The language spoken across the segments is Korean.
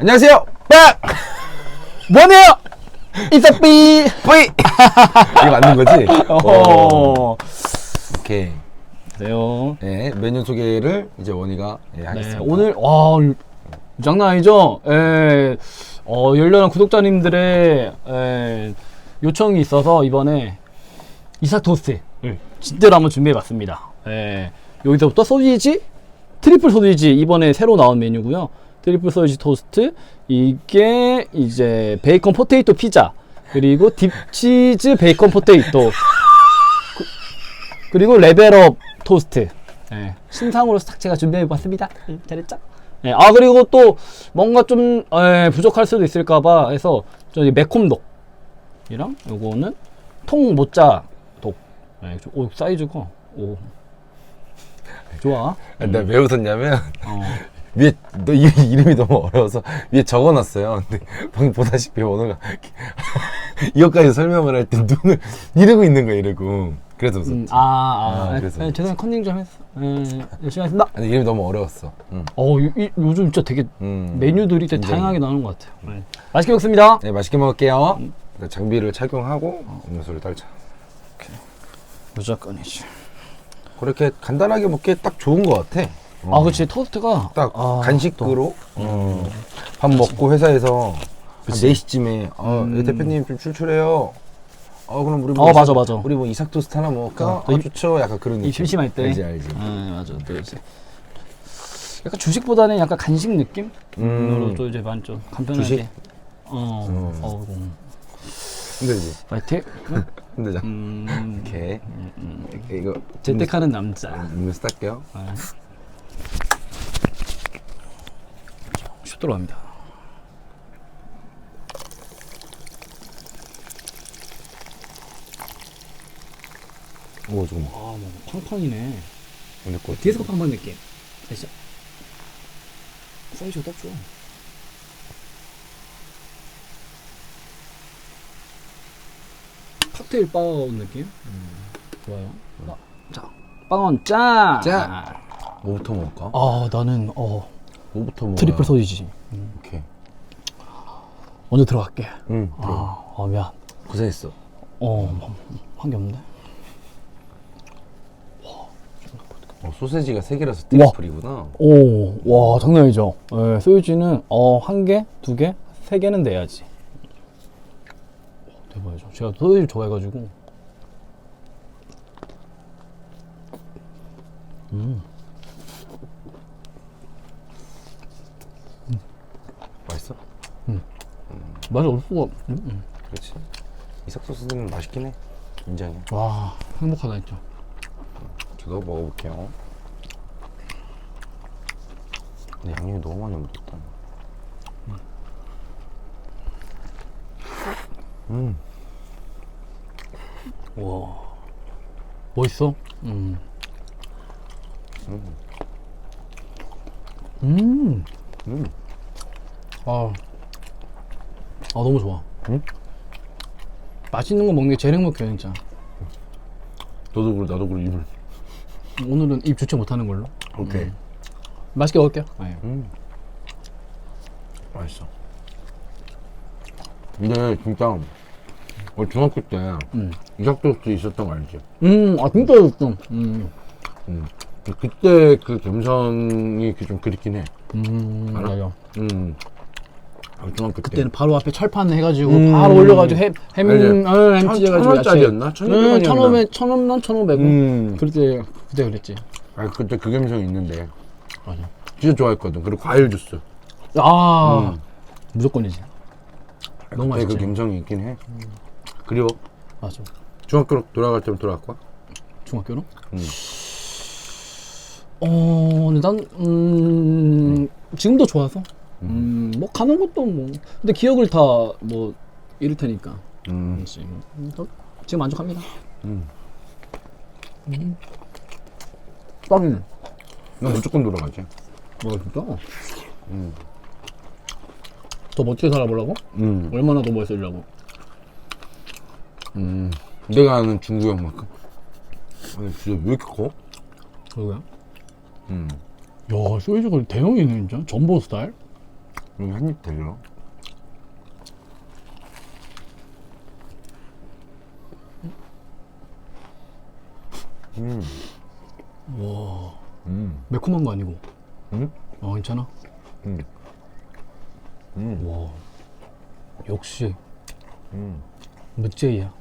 안녕하세요. 빡! 뭐네요? 이사삐. 뿌이! 이게 맞는 거지? 어. 오케이. 네요. 네, 메뉴 소개를 이제 원희가 예, 네, 하겠습니다. 오늘 와 장난 아니죠? 예. 어, 열렬한 구독자님들의 예, 요청이 있어서 이번에 이삭 토스트 진짜로 한번 준비해봤습니다. 예. 여기서부터 소시지 트리플 소시지 이번에 새로 나온 메뉴고요. 트리플 소시지 토스트 이게 이제 베이컨 포테이토 피자 그리고 딥치즈 베이컨 포테이토 그, 그리고 레벨업 토스트 예, 신상으로 싹 제가 준비해봤습니다. 예, 잘했죠? 예, 아 그리고 또 뭔가 좀 예, 부족할 수도 있을까봐 해서 저기 매콤독 이랑 요거는 통 모짜 독. 예, 저- 오 사이즈가 오 좋아. 내가 왜 웃었냐면 어. 위에 너 이, 이름이 너무 어려워서 위에 적어놨어요. 근데 방금 보다시피 원호가 이것까지 설명을 할 때 눈을 이러고 있는 거야 이러고 그래서 웃었지. 음, 아, 아, 아, 예, 그래서. 예, 죄송해요 컨닝 좀 했어. 예, 열심히 하겠습니다. 아니 이름이 너무 어려웠어. 응. 어, 요, 이- 요즘 진짜 되게 음. 메뉴들이 되게. 다양하게 나오는 것 같아요. 네. 맛있게 먹습니다. 네 맛있게 먹을게요. 일단 장비를 착용하고 음료수를 딸자. 무조건이지. 그렇게 간단하게 먹기에 딱 좋은 것 같아. 어. 아, 그렇지 토스트가 딱 아, 간식으로 어, 밥 먹고 회사에서 한 4시쯤에 어, 음. 예, 대표님 좀 출출해요. 어 그럼 우리 어, 맞아, 맞아. 우리 뭐 이삭 토스트 하나 먹을까? 어, 어, 좋죠. 약간 그런 이 느낌. 심심할 때. 알지 알지. 아, 맞아. 또 이제 약간 주식보다는 약간 간식 느낌? 음. 으로 또 이제 반좀 간편하게. 주식? 어. 음. 어. 음. 힘들지. 파이팅. 힘들자. 음. 오케이. 이거 재택하는 남자. 음료수 딸게요. 아. 슛 들어갑니다. 오 잠깐만. 아, 뭐 팡팡이네. 오늘 거. 뒤에서 팡팡 느낌. 됐어. 사이즈가 딱 좋아. 칵테일 바운 느낌? 좋아요. 아, 자, 빵원 짠! 짠! 뭐부터 먹을까? 아, 나는, 어, 뭐부터 먹어? 트리플 소시지. 오케이. 먼저 들어갈게. 응. 들어. 아, 어, 미안. 고생했어. 어, 한 게 없는데? 어, 소세지가 세 개라서. 트리플이구나. 오, 와, 장난 아니죠? 예, 소유지는, 어, 한 개, 두 개, 세 개는 내야지. 오, 대박이죠. 제가 소유지 좋아해가지고. 맛있어? 맛이 수가, 음, 음. 그렇지. 이삭 소 스는 맛있긴 해. 인정해. 와, 행복하다, 진짜. 저도 먹어볼게요. 근데 양념이 너무 많이 묻었다. 음, 와, 멋있어? 음. 음. 음. 아, 아 너무 좋아. 응? 맛있는 거 먹는 게 제일 행복해 진짜. 너도 그래, 나도 그래, 입을. 오늘은 입 주체 못하는 걸로. 오케이. 맛있게 먹을게요. 네. 음. 맛있어. 근데 진짜, 우리 중학교 때 음. 이삭 토스트 있었던 거 알지? 음, 아 진짜 맛있어. 음, 음. 그때 그 감성이 그좀 그립긴 해. 음, 알아? 맞아. 음. 아, 중학교 그때는 바로 앞에 철판 해가지고 음. 바로 올려가지고 햄, 햄? 어, 햄 천- 찢어가지고 천 원짜리였나? 천오백 원이었나? 천오백, 천오백, 천오백. 음. 그때 그때 그랬지. 아, 그때 그 감성이 있는데. 맞아. 진짜 좋아했거든. 그리고 과일 주스. 아, 음. 무조건이지. 너무 그때 그 맛있지. 감성이 있긴 해. 그리워. 맞아. 중학교로 돌아갈 때면 돌아갈 거야? 중학교로? 음. 어, 근데 난, 음, 지금도 좋아서. 음, 뭐, 가는 것도 뭐. 근데 기억을 다, 뭐, 잃을 테니까. 음. 그렇지. 음, 또 지금 만족합니다. 음. 빵. 난 무조건 돌아가지. 뭐, 진짜? 음. 더 멋지게 살아보려고? 음. 얼마나 더 멋있으려고? 음. 내가 아는 중구 형만큼. 아니, 진짜 왜 이렇게 커? 그거야? 음. 야, 소이즈가 대형이네, 진짜. 전보 스타일? 여기 한입 들려. 음, 와 음, 매콤한 거 아니고. 음, 어 괜찮아? 음, 음, 와 역시 음, 묵제이야.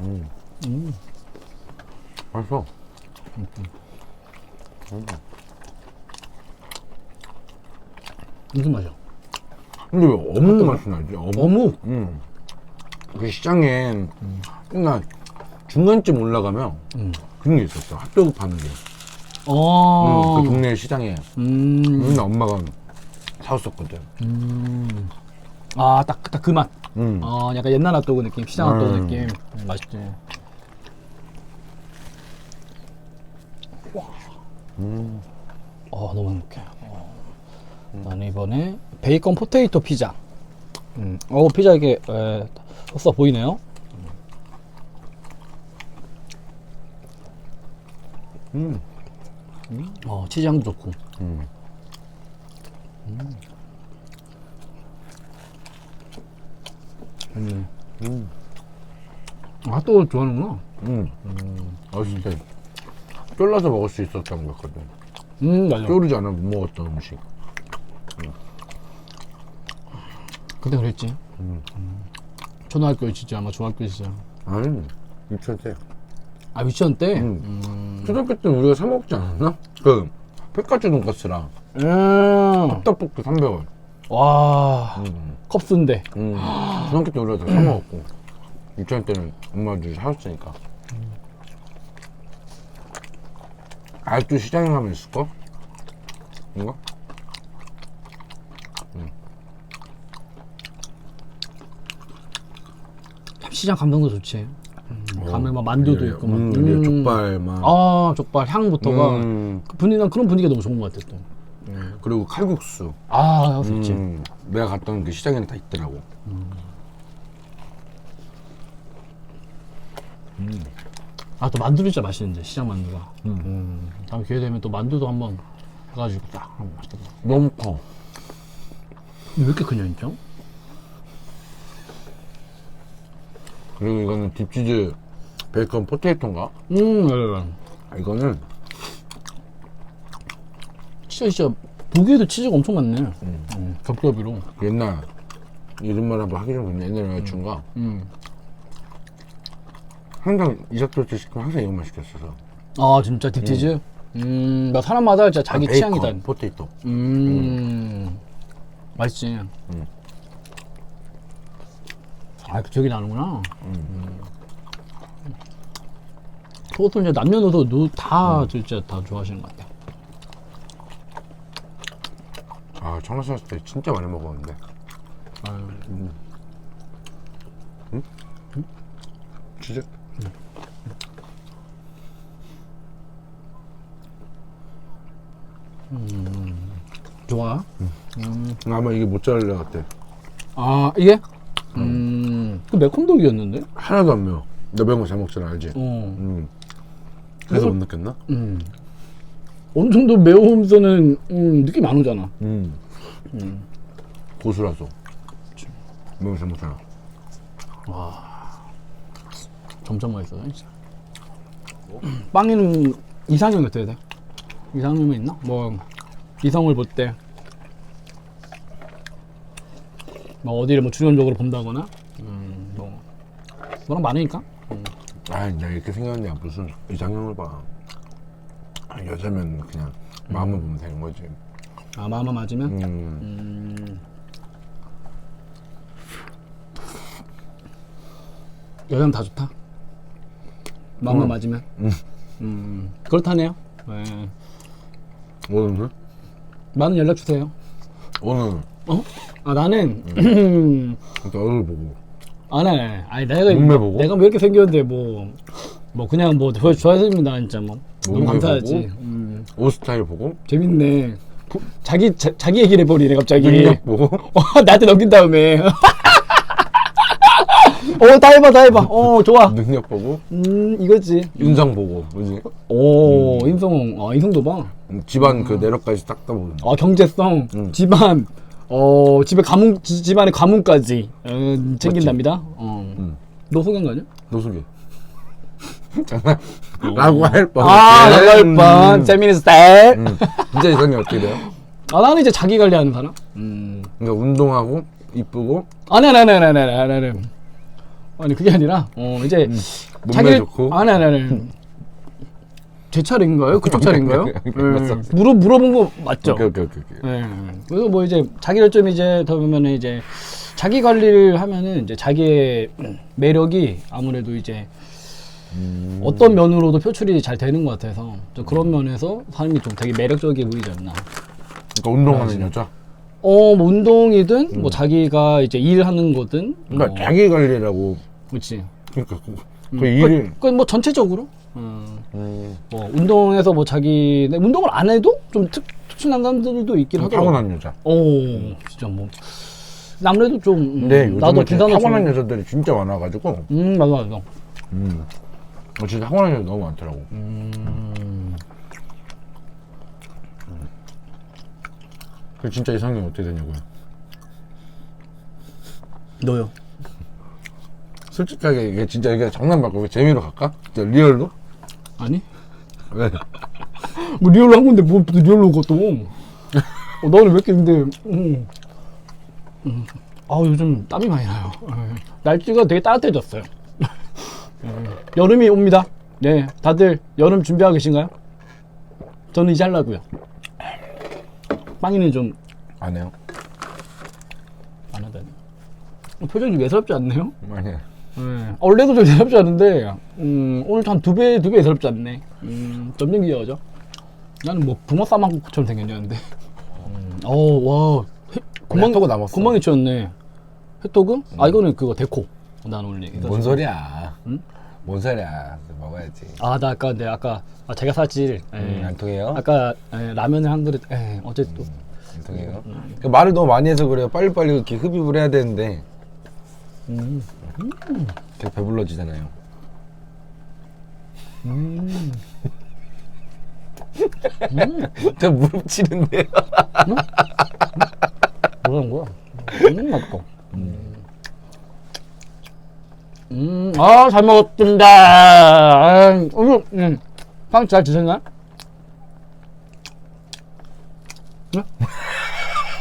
음. 음. 맛있어. 음. 무슨 맛이야? 근데 왜 어묵 맛이 나지? 어묵? 어묵. 음. 그 시장에 그러니까 중간쯤 올라가면 음. 그런 게 있었어. 핫도그 파는 게. 어. 음, 그 동네 시장에 음. 맨날 엄마가 사왔었거든. 음. 아, 딱, 딱 그 맛. 음. 어, 약간 옛날 핫도그 느낌, 시장 핫도그 음. 느낌. 음, 맛있지. 음. 어, 너무 행복해. 어. 나는 이번에 베이컨 포테이토 피자. 음. 어, 피자 이게, 에, 소스가 보이네요. 음. 어, 치즈 향도 좋고. 음. 음. 음. 아, 핫도그 좋아하는구나. 음. 어렸을 때 쫄라서 먹을 수 있었던 거였거든. 음, 맞아. 쪼르지 않으면 못 먹었던 음식. 그때 그랬지. 음. 초등학교 시절, 아마 중학교 시절. 아니, 유치원 때. 아, 유치원 때? 음. 음. 초등학교 때 우리가 사 먹지 않았나? 그 백화점 돈가스랑 음. 떡볶이 300원. 와, 음. 컵스인데. 음. 중학교 때 우리가 다사 먹었고 유치원 때는 엄마들이 사줬으니까. 아직도 시장에 가면 있을까? 이거? 시장 감성도 좋지. 음, 가면 막 만두도 있고 막. 음, 음. 족발 막. 아, 족발 향부터가 음, 그 분위기 난 그런 분위기가 너무 좋은 것 같아 또. 그리고 칼국수. 아, 좋지. 음, 내가 갔던 그 시장에는 다 있더라고. 아, 또 만두도 진짜 맛있는데 시장 만두가. 음. 음. 다음 기회 되면 또 만두도 한번 해가지고 딱 한번 맛있겠다. 너무 커. 왜 이렇게 크냐 진짜? 그리고 이거는 딥치즈 베이컨 포테이토인가? 음, 맞아, 맞아. 아, 이거는 진짜 진짜 보기에도 치즈가 엄청 많네. 음. 겹겹이로. 옛날 이름만 한번 하기 전에 옛날 여자친구가 음. 항상 이삭토스트 시키면 항상 이것만 시켰어서 아 진짜 딥치즈? 음, 나 사람마다 진짜 자기 아, 베이컨, 취향이다. 포테이토 음, 맛있지. 음. 아, 그 기억이 나는구나. 음. 그것도 이제 남녀노소 노- 다 진짜 다 좋아하시는 것 같아. 아 청라 살았을 때 진짜 많이 먹었는데 아유, 치즈? 좋아. 아마 이게 모짜렐라 같아 아 이게? 음, 그 매콤독이었는데? 하나도 안 매워 너 매운 거 잘 먹잖아 알지? 어, 음. 그래서 못 느꼈나? 음. 어느 정도 매우면서는 음, 느낌 안 오잖아. 음. 음. 고수라서 매운 거잘 먹잖아 점점 맛있어, 진짜. 빵에는 이상형이 어떻게 돼? 이상형이 있나? 뭐 이성을 볼 때, 뭐 어디를 뭐 주관적으로 본다거나, 뭐랑 많으니까. 아이 내가 이렇게 생겼냐 무슨 이상형을 봐 아, 여자면 그냥 마음을 보면 되는 거지 아 마음만 맞으면. 음. 음. 여자는 다 좋다. 마음만 음. 맞으면. 음. 음, 그렇다네요. 네. 오늘은? 많은 연락 주세요. 오늘 어? 아 나는 일단 얼굴 보고 안 해. 아니 내가 몸매 보고? 내가 뭐 이렇게 생겼는데 뭐. 뭐 그냥 뭐 좋아- 좋아했습니다 진짜 뭐. 너무 몸매 감사하지. 보고? 음, 옷 스타일 보고? 재밌네. 부- 자기 자, 자기 얘기를 해버리네 갑자기. 능력 보고? 어, 나한테 넘긴 다음에. 어다 해봐 다 해봐. 어 좋아. 능력 보고? 음 이거지. 인성 보고 뭐지? 오 인성 아 인성도 봐. 집안 그 내력까지 딱다 보는. 아 경제성, 음. 집안, 어 집에 가문 지- 집안의 가문까지 어, 챙긴답니다. 어. 음. 너 소개한 거 아니야? 노숙이. 장난. 라고 할 뻔. 아 나갈 음. 뻔 재미있는 스타일. 음. 진짜 이상이 어떻게 돼요? 아 나는 이제 자기 관리하는 사람. 음. 그러니까 운동하고 이쁘고 아니 아니 아니 아니 아니 아니 아니 아니 그게 아니라 어 이제 음. 몸매 좋고. 아니 아니 아니 제 차례인가요? 그쪽 차례인가요? 알았어. 예. 물어 물어본 거 맞죠? 오케이 오케이 오케이. 오케이. 예. 그래서 뭐 이제 자기를 좀 이제 더 보면 이제 자기 관리를 하면은 이제 자기의 매력이 아무래도 이제 음. 어떤 면으로도 표출이 잘 되는 것 같아서 좀 그런 면에서 사람이 좀 되게 매력적이 보이지 않나. 그러니까 운동하는 여자. 어, 뭐 운동이든 뭐 자기가 이제 일하는 거든. 그러니까 뭐, 자기 관리라고. 그렇지. 그러니까 그, 그 일을. 그뭐 전체적으로. 음, 음. 뭐 운동에서 뭐 자기 내 운동을 안 해도 좀 특, 특출난 사람들도 있긴 하더라고. 타고난 여자. 오, 진짜 뭐 아무래도 좀 음, 요즘에 나도 진짜 계단을 타고난 좀- 여자들이 진짜 많아가지고. 음, 맞아 맞아. 음. 어, 진짜 타고난 여자 너무 많더라고. 음. 그 진짜 이상형이 어떻게 되냐고요? 너요. 솔직하게 이게 진짜 이게 장난 말고 재미로 갈까? 진짜 리얼로? 아니? 왜? 뭐 리얼로 한 건데 뭐 리얼로 그것도. 어, 너는 왜 이렇게 근데 음. 음. 아 요즘 땀이 많이 나요. 예. 날씨가 되게 따뜻해졌어요. 예. 여름이 옵니다. 네, 다들 여름 준비하고 계신가요? 저는 이제 하려고요. 빵이는 좀안안 해요? 하다니. 어, 표정이 매섭지 않네요? 아니야. 예. 원래도 좀 매섭지 않은데 음, 오늘 한두 배 두배 매섭지 않네. 음, 점점 귀여워져. 나는 뭐 붕어 싸먹처럼 생겼냐는데. 음, 어와 핫도그 남았어. 구멍이 튀었네. 햇도그? 아 이거는 그거 데코. 나는 원래. 이거 뭔 좀- 소리야? 응? 뭔 소리야? 먹어야지. 아, 나 아까 내 아까 아, 제가 사실 예. 음, 안 통해요? 아까 예, 라면을 한 그릇 예, 어제 또 안 통해요? 그 말을 너무 많이 해서 그래요. 빨리빨리 이렇게 흡입을 해야 되는데 음. 되게 배불러지잖아요. 음. 저 무릎 치는데요. 뭐라는 거야? 음, 맛있다. 음, 아, 잘 먹었습니다. 아, 음, 빵잘 드셨나요? 네?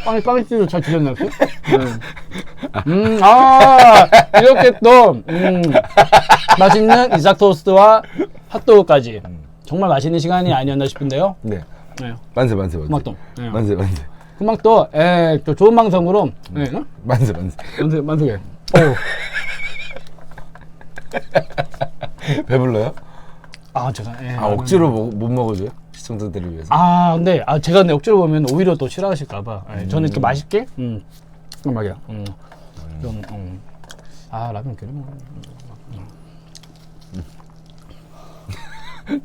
빵이, 빵이 찌도 잘 드셨나요? 혹시? 네. 음, 아, 이렇게 또, 음, 맛있는 이삭 토스트와 핫도그까지. 정말 맛있는 시간이 아니었나 싶은데요. 네. 네. 만세 만세 만세. 고맙다. 네. 만세 만세. 금방 또, 에, 또 좋은 방송으로, 예, 어? 만세 만세. 만세, 만세게. 어. 배불러요? 아, 죄송, 예. 아 억지로 못, 못 먹어줘요? 시청자들을 위해서. 아, 근데, 아, 제가 근데 억지로 보면 오히려 또 싫어하실까봐. 예, 저는 이렇게 맛있게, 음, 음, 말이야. 음, 좀, 음. 아, 라면 끓여 먹어.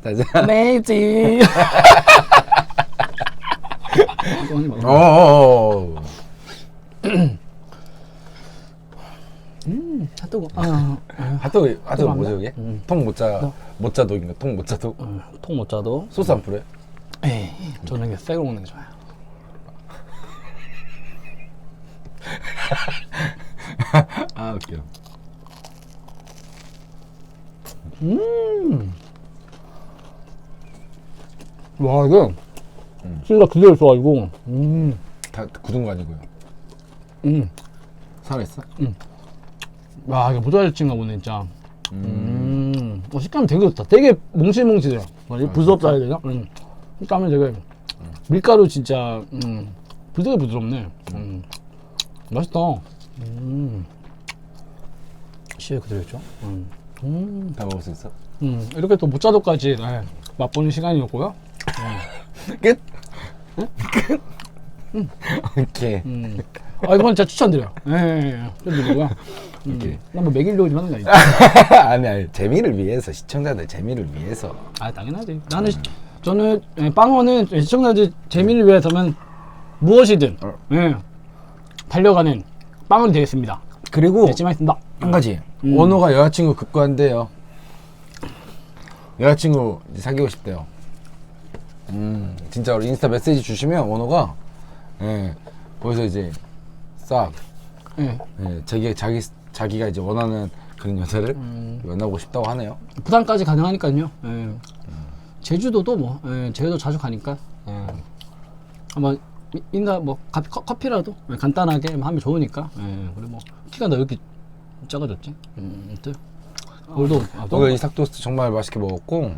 다자. 메이지. 어, 어어 어. 핫도그. 아, 아, 핫도그 핫도그 뜨거운가? 뭐죠 이게? 음. 통모짜 모짜독인가? 통모짜독? 어, 통못 짜도. 소스 안 뿌려 요? 에이, 저는 그냥 새거 먹는 게 좋아요. 아 웃겨. 와, 이거, 음. 진짜 그대로 있어가지고, 음, 다 굳은 거 아니고요. 음. 살아 있어? 와, 이거 모자랄친가 보네, 진짜. 음, 어, 식감이 되게 좋다. 되게 몽실몽실해요. 뭐지? 부드럽다 해야 되나? 음. 식감이 되게 밀가루 진짜 음, 되게 부드럽네. 음. 맛있다. 음. 시에 그대로 있죠. 음. 음. 다 먹을 수 있어? 음. 이렇게 또 모짜도까지 네, 맛보는 시간이었고요. 끝? 오케이. 음. 아, 이건 진짜 추천드려요. 예, 예, 예. 추천드리고요. 오케이. 난뭐 먹이려고 하는 거 아니지. 아니 아니 재미를 위해서 시청자들 재미를 위해서. 아 당연하지. 나는 시- 저는 예, 빵원은 시청자들 재미를 위해서는 무엇이든 어. 예, 달려가는 빵원이 되겠습니다. 그리고 열심히 하겠습니다. 한 가지 음. 원호가 여자친구 극구한대요. 여자친구 이제 사귀고 싶대요. 음 진짜로 인스타 메시지 주시면 원호가 예 거기서 이제 싹 예. 예, 자기 자기 자기가 이제 원하는 그런 여자를 음. 만나고 싶다고 하네요. 부산까지 가능하니까요. 예. 제주도도 뭐 예, 제주도 자주 가니까 예. 아마 이- 인가 뭐 가- 커, 커피라도 예, 간단하게 하면 좋으니까. 예. 그리고 뭐 키가 너 이렇게 작아졌지? 음, 오늘도 아, 너무 오늘 이삭 토스트 정말 맛있게 먹었고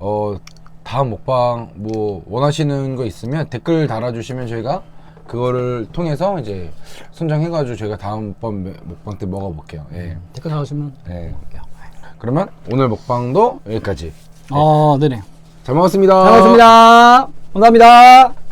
어 다음 먹방 뭐 원하시는 거 있으면 댓글 달아주시면 저희가 그거를 통해서 이제 선정해가지고 저희가 다음번 매- 먹방 때 먹어볼게요. 예. 댓글 달아주시면 예. 그러면 오늘 먹방도 여기까지. 아 네네 잘 먹었습니다. 잘 먹었습니다 감사합니다